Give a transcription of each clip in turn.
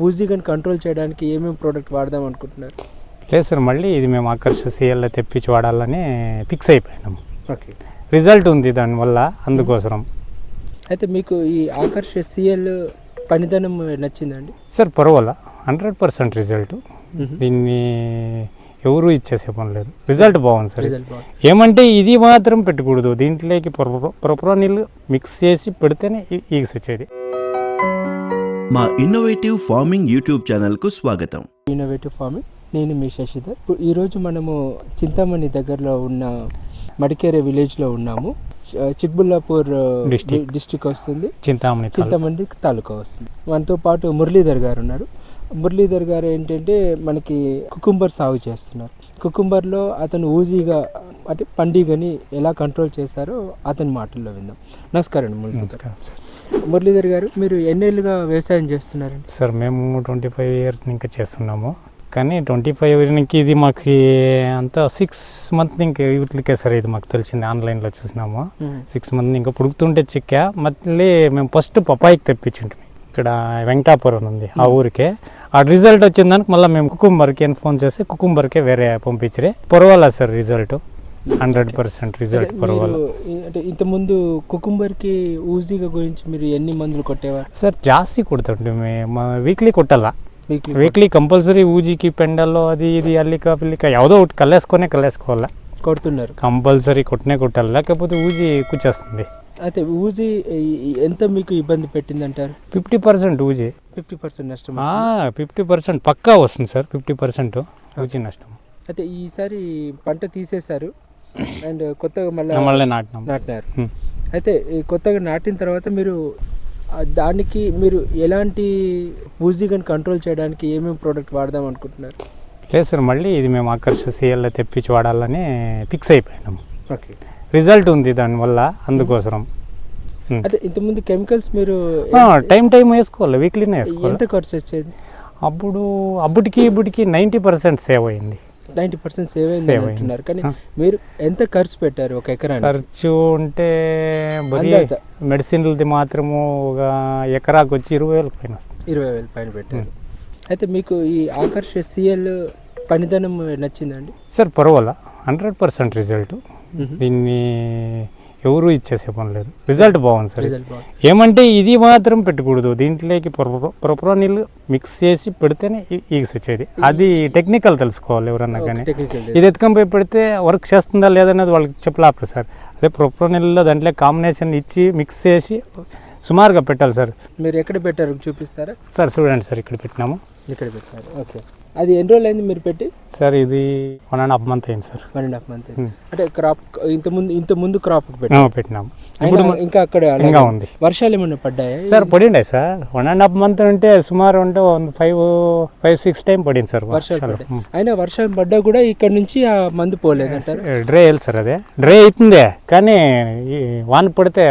ఊజీగన్ control చేయడానికి ఏమేమి product వాడదాం అనుకుంటున్నారు? లేదు సార్ మళ్ళీ ఇది మేము ఆకర్ష సీఎల్లో తెప్పించి వాడాలని ఫిక్స్ అయిపోయినాము ఓకే. రిజల్ట్ ఉంది దానివల్ల అందుకోసం అయితే మీకు ఈ ఆకర్ష సిఎల్ పనితనం నచ్చిందండి? సార్ పర్వాలా. Hundred percent result. దీన్ని ఎవరు ఇచ్చేసే పని లేదు. రిజల్ట్ బాగుంది సార్. ఏమంటే ఇది మాత్రం పెట్టకూడదు. దీంట్లోకి ప్రొప్రోనిల్ మిక్స్ చేసి పెడితేనే ఈ- ఈగ వచ్చేది మా ఇన్నోవేటివ్ ఫార్మింగ్ యూట్యూబ్ ఛానల్కు స్వాగతం. ఇన్నోవేటివ్ ఫార్మింగ్ నేను మీ శశిధర్. ఈరోజు మనము చింతామణి దగ్గరలో ఉన్న మడికేరే విలేజ్లో ఉన్నాము. చిక్బుల్లాపూర్. డిస్టిక్ వస్తుంది. చింతామణి. చింతమంది తాలూకా వస్తుంది. మనతో పాటు మురళీధర్ గారు ఉన్నారు. మురళీధర్ గారు ఏంటంటే మనకి కుకుంబర్ సాగు చేస్తున్నారు. కుకుంబర్లో అతను ఊజీగా అంటే పండుగని ఎలా కంట్రోల్ చేశారో అతని మాటల్లో విందాం. నమస్కారం. నమస్కారం సార్. మురళీధర్ గారు మీరు ఎన్నేళ్ళుగా వ్యవసాయం చేస్తున్నారండి? సార్ మేము ట్వంటీ ఫైవ్ ఇయర్స్ ఇంకా చేస్తున్నాము. కానీ ట్వంటీ ఫైవ్ నుంచి ఇది మాకు అంతా సిక్స్ మంత్ ఇంకా వీటికే సార్ ఇది మాకు తెలిసింది ఆన్లైన్లో చూసినాము. సిక్స్ మంత్ ఇంకా పుడుకుతుంటే చిక్కా మళ్ళీ మేము ఫస్ట్ పపాయికి తెప్పించింటాం ఇక్కడ వెంకటాపురం ఉంది ఆ ఊరికే. ఆ రిజల్ట్ వచ్చిన దానికి మళ్ళీ మేము కుకుంబర్కి అని ఫోన్ చేసి కుకుంబర్కే వేరే పంపించరే పర్వాలా sir result? Hundred percent result అంటే పర్వాలా మీరు ఈ- అంటే ఇంతకుముందు కుకుంబర్కి ఊజీగా గురించి మీరు ఎన్ని మందులు కొట్టేవారు? సార్ జాస్తి కొడుతుంటే మేము వీక్లీ కొట్టాలా? వీక్లీ వీక్లీ కంపల్సరీ ఊజికి పెండల్లో అది ఇది అల్లిక పిల్లిక ఏదో ఒకటి కల్లేసుకొనే కల్లేసుకోవాలా? కొడుతున్నారు. కంపల్సరీ కొట్టనే కొట్టాలి. లేకపోతే ఊజి కూర్చేస్తుంది అయితే ఊజీ ఎంత మీకు ఇబ్బంది పెట్టిందంటారు? ఫిఫ్టీ పర్సెంట్ ఊజి. ఫిఫ్టీ పర్సెంట్ నష్టం ఫిఫ్టీ పర్సెంట్ పక్కా వస్తుంది సార్. ఫిఫ్టీ పర్సెంట్ ఊజి నష్టం. అయితే ఈసారి పంట తీసేశారు. అండ్ కొత్తగా మళ్ళీ మళ్ళీ నాటినాం. నాటినారు. అయితే ఈ కొత్తగా నాటిన తర్వాత మీరు దానికి మీరు ఎలాంటి ఊజీగన్ కంట్రోల్ చేయడానికి ఏమేమి ప్రోడక్ట్ వాడదాం అనుకుంటున్నారు? లేదు సార్ మళ్ళీ ఇది మేము ఆకర్ష సీఎల్లో తెప్పించి వాడాలని ఫిక్స్ అయిపోయినాము. ఓకే. రిజల్ట్ ఉంది దానివల్ల అందుకోసం. అయితే ఇంతకుముందు కెమికల్స్ మీరు టైం టైం వేసుకోవాలి వీక్లీనే వేసుకోవాలి. ఎంత ఖర్చు వచ్చేది? అప్పుడు అప్పటికి ఇప్పటికి నైంటీ పర్సెంట్ సేవ్ అయింది. నైంటీ పర్సెంట్ సేవ్ అయింది. అంటున్నారు కానీ. మీరు ఎంత ఖర్చు పెట్టారు ఒక ఎకరానికి ఖర్చు ఉంటే బరీ. మెడిసిన్లది మాత్రము ఒక ఎకరాకు వచ్చి ఇరవై వేలకు పైన వస్తుంది ఇరవై వేలు పైన పెట్టారు అయితే మీకు ఈ ఆకర్ష సిఎల్ పనితనం నచ్చిందండి సార్ పర్వాలా హండ్రెడ్ పర్సెంట్ రిజల్ట్. దీన్ని ఎవరు ఇచ్చేసే పని లేదు. రిజల్ట్ బాగుంది సార్ ఏమంటే ఇది మాత్రం పెట్టకూడదు. దీంట్లోకి ప్రొప్రోనిల్ మిక్స్ చేసి పెడితేనే ఈ- ఈగ వచ్చేది. అది టెక్నికల్ తెలుసుకోవాలి ఎవరన్నా కానీ. ఇది ఎత్తుకొని పోయి పెడితే వర్క్ చేస్తుందా లేదనేది వాళ్ళకి చెప్పలేకపోతే సార్. అదే ప్రొప్రోనిల్లో దాంట్లో కాంబినేషన్ ఇచ్చి మిక్స్ చేసి సుమారుగా పెట్టాలి సార్. మీరు ఎక్కడ పెట్టారు? చూపిస్తారా? సార్ చూడండి సార్ ఇక్కడ పెట్టినాము. ఇక్కడ పెట్టారు. ఓకే అది ఎన్ని రోజులు అయింది మీరు పెట్టి? సార్ ఇది వన్ అండ్ హాఫ్ మంత్ అయింది sir. One and half month. అంటే క్రాప్ ఇంత ముందు ఇంత ముందు క్రాప్ అయినా ఇప్పుడు ఇంకా అక్కడ ఇంకా ఉంది. వర్షాలు ఏమైనా పడ్డాయా? Sir పడిండే sir. One and half month అంటే సుమారు అంటే ఫైవ్ ఫైవ్ సిక్స్ టైం పడింది సార్ వర్షాలు వర్షాలు. అయినా వర్షం పడ్డా కూడా ఇక్కడ నుంచి ఆ మందు పోలేదంటారు డ్రై వేయాలి సార్ అదే. డ్రై అవుతుందే కానీ వాన పడితే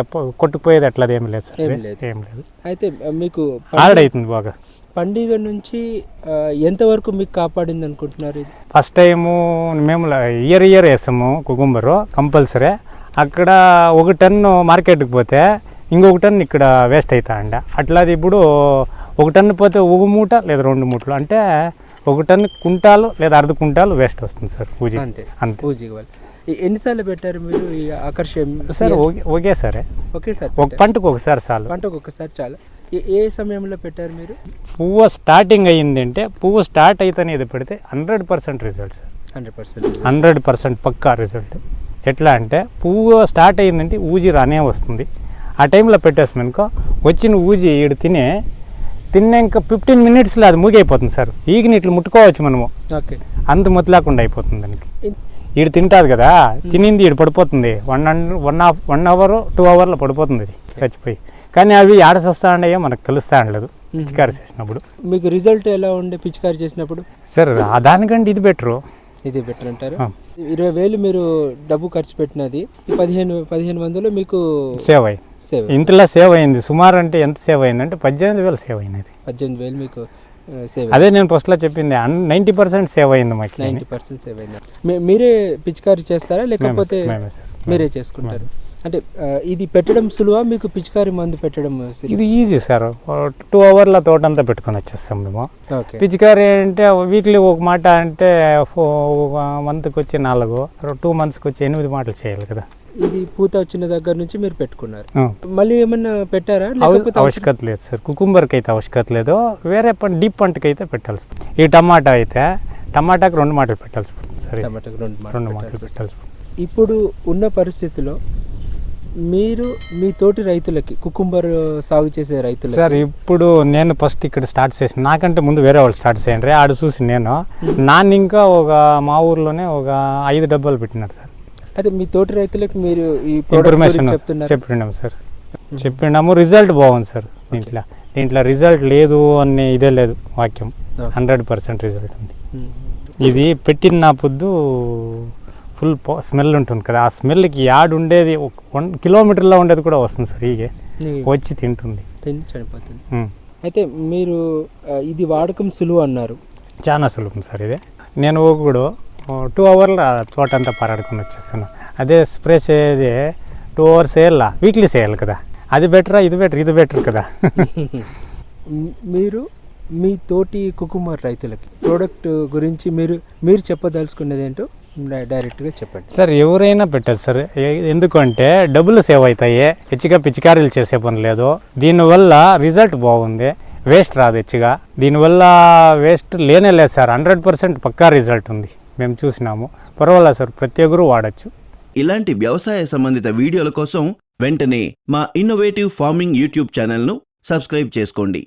కొట్టుకుపోయేది అట్లా ఏం లేదు సార్ ఏం. లేదు. అయితే మీకు హార్డ్ అవుతుంది బాగా. పండుగ నుంచి ఎంతవరకు మీకు కాపాడింది అనుకుంటున్నారు ఇది? ఫస్ట్ టైము మేము ఇయర్ ఇయర్ వేస్తాము కుకుంబరు కంపల్సరీ అక్కడ ఒక టన్ను మార్కెట్కి పోతే ఇంకొక టన్ను ఇక్కడ వేస్ట్ అవుతా అండి అట్లాది ఇప్పుడు ఒక టన్ను పోతే ఒక మూట లేదా రెండు మూటలు అంటే ఒక టన్ను కుంటాలు లేదా అర్ధ కుంటాలు వేస్ట్ వస్తుంది సార్ పూజ అంతే అంతే. పూజకి వాళ్ళు ఎన్నిసార్లు పెట్టారు మీరు ఈ ఆకర్ష సార్ ఓకే ఓకే సరే ఒకేసారి ఒక పంటకు ఒకసారి చాలు. పంటకు ఒకసారి చాలా. ఏ- సమయంలో పెట్టారు మీరు? పువ్వు స్టార్టింగ్ అయ్యింది అంటే పువ్వు స్టార్ట్ అయితేనే ఇది పెడితే hundred percent result sir hundred percent hundred percent పక్కా రిజల్ట్ ఎట్లా అంటే పువ్వు స్టార్ట్ అయ్యిందంటే ఊజి రానే వస్తుంది. ఆ టైంలో పెట్టేస్తాం అనుకో వచ్చిన ఊజి ఈడు తినే తిన్నాక ఫిఫ్టీన్ మినిట్స్లో అది మూగైపోతుంది సార్. ఈగిని ఇట్లా ముట్టుకోవచ్చు మనము. ఓకే. అంత ముత్తలేకుండా అయిపోతుంది దానికి. ఈడు తింటాది కదా తినింది ఈడు పడిపోతుంది. One one half one hour two అవర్లో పడిపోతుంది ఇది చచ్చిపోయి. కానీ అవి ఆడ వస్తా ఉండయో మనకు తెలుస్తా ఉండలేదు చికారు చేసినప్పుడు. మీకు రిజల్ట్ ఎలా ఉండే పిచికారి చేసినప్పుడు? సార్ దానికంటే ఇది బెటరు. ఇది బెటర్ అంటారు. ఇరవై వేలు మీరు డబ్బు ఖర్చు పెట్టినది. పదిహేను పదిహేను వందలు మీకు సేవ్ అయ్యి సేవ్ ఇంతలా సేవ్ అయింది. సుమారు అంటే ఎంత సేవ్ అయింది అంటే పద్దెనిమిది వేలు సేవ్ అయినది. పద్దెనిమిది వేలు మీకు సేవ్ అదే నేను ఫస్ట్లో చెప్పింది. నైంటీ పర్సెంట్ సేవ్ అయింది మాకు నైంటీ పర్సెంట్ సేవ్ అయింది. మీరే పిచికారి చేస్తారా? లేకపోతే మీరే చేసుకుంటారు. అంటే ఇది పెట్టడం సులువా? మీకు పిచికారి మందు పెట్టడం? ఇది ఈజీ సార్ టూ అవర్ల తోటంతా పెట్టుకొని వచ్చేస్తాం మేము. పిచికారి అంటే వీక్లీ ఒక మాట అంటే మంత్కి వచ్చి నాలుగు టూ మంత్స్కి వచ్చి ఎనిమిది మాటలు చేయాలి కదా. ఇది పూత వచ్చిన దగ్గర నుంచి మీరు పెట్టుకున్నారు. మళ్ళీ ఏమన్నా పెట్టారా? అవ- లేకపోతే ఆవశ్యకత లేదు సార్ కుకుంబర్కి అయితే ఆవశ్యకత లేదు. వేరే పంట డీప్ పంటకి అయితే పెట్టాల్సి. ఈ టమాటా అయితే టమాటాకి రెండు మాటలు పెట్టాల్సి ఉంటుంది సరే టమాటాకు రెండు మాటలు రెండు మాటలు పెట్టాల్సి. ఇప్పుడు ఉన్న పరిస్థితిలో మీరు మీ తోటి రైతులకి కుకుంబర్ సాగు చేసే రైతులకి? సార్ ఇప్పుడు నేను ఫస్ట్ ఇక్కడ స్టార్ట్ చేసిన నాకంటే ముందు వేరే వాళ్ళు స్టార్ట్ చేయండి ఆడ చూసి నేను. నాన్న ఇంకా ఒక మా ఊర్లోనే ఒక ఐదు డబ్బాలు పెట్టినారు సార్. అయితే మీ తోటి రైతులకు మీరు ఈ ఇన్ఫర్మేషన్ చెప్పినాము సార్. చెప్పినాము రిజల్ట్ బాగుంది సార్ దీంట్లో. దీంట్లో రిజల్ట్ లేదు అనే ఇదే లేదు వాక్యం. హండ్రెడ్ పర్సెంట్ రిజల్ట్ ఉంది. ఇది పెట్టిన నా పొద్దు ఫుల్ స్మెల్ ఉంటుంది కదా. ఆ స్మెల్కి యాడ్ ఉండేది ఒక వన్ కిలోమీటర్లో ఉండేది కూడా వస్తుంది సార్. నీ- వచ్చి తింటుంది. తిని చనిపోతుంది. అయితే మీరు ఇది వాడకం సులువు అన్నారు. చాలా సులభం సార్ ఇది. నేను ఒకడు టూ అవర్ల తోట అంతా పారాడుకొని వచ్చేస్తాను అదే స్ప్రే చేసేది టూ అవర్స్ వేయాల వీక్లీ చేయాలి కదా. అది బెటరా ఇది బెటర్ ఇది బెటర్ కదా. మీరు మీ తోటి కుకుమర్ రైతులకి ప్రోడక్ట్ గురించి మీరు మీరు చెప్పదలుచుకున్నది ఏంటో డైరెక్ట్గా చెప్పండి. సార్ ఎవరైనా పెట్టచ్చు సార్ ఎందుకంటే డబ్బులు సేవ్ అవుతాయి హెచ్చుగా పిచికారీలు చేసే పని లేదు దీనివల్ల రిజల్ట్ బాగుంది వేస్ట్ రాదు హెచ్చుగా. దీనివల్ల వేస్ట్ లేనే లేదు సార్ హండ్రెడ్ పర్సెంట్ పక్కా రిజల్ట్ ఉంది మేము చూసినాము. పర్వాలేదు సార్ ప్రతి ఒక్కరు వాడచ్చు. ఇలాంటి వ్యవసాయ సంబంధిత వీడియోల కోసం వెంటనే మా ఇన్నోవేటివ్ ఫార్మింగ్ యూట్యూబ్ ఛానల్ను సబ్స్క్రైబ్ చేసుకోండి.